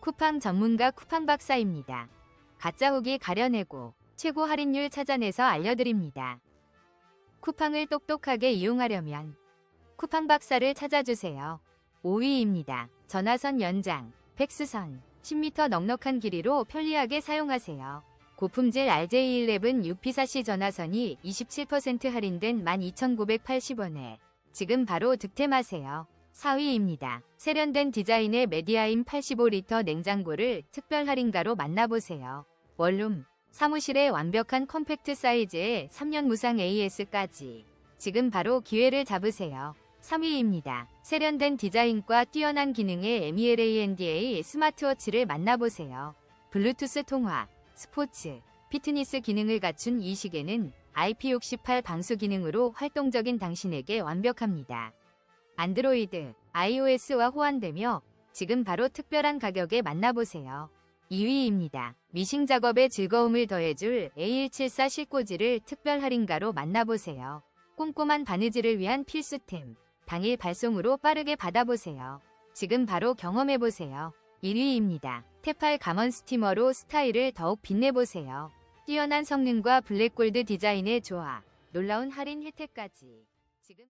쿠팡 전문가 쿠팡 박사입니다. 가짜 후기 가려내고 최고 할인율 찾아내서 알려드립니다. 쿠팡을 똑똑하게 이용하려면 쿠팡 박사를 찾아주세요. 5위입니다. 전화선 연장, 팩스선, 10m 넉넉한 길이로 편리하게 사용하세요. 고품질 RJ11 UP4C 전화선이 27% 할인된 12,980원에 지금 바로 득템하세요. 4위입니다. 세련된 디자인의 메디아임 85리터 냉장고를 특별 할인가로 만나보세요. 원룸, 사무실의 완벽한 컴팩트 사이즈에 3년 무상 AS까지 지금 바로 기회를 잡으세요. 3위입니다. 세련된 디자인과 뛰어난 기능의 MELANDA 스마트워치를 만나보세요. 블루투스 통화, 스포츠, 피트니스 기능을 갖춘 이 시계는 IP68 방수 기능으로 활동적인 당신에게 완벽합니다. 안드로이드, iOS와 호환되며 지금 바로 특별한 가격에 만나보세요. 2위입니다. 미싱 작업에 즐거움을 더해줄 A174 실꽂이를 특별 할인가로 만나보세요. 꼼꼼한 바느질을 위한 필수템, 당일 발송으로 빠르게 받아보세요. 지금 바로 경험해보세요. 1위입니다. 테팔 감원 스티머로 스타일을 더욱 빛내보세요. 뛰어난 성능과 블랙골드 디자인의 조화, 놀라운 할인 혜택까지. 지금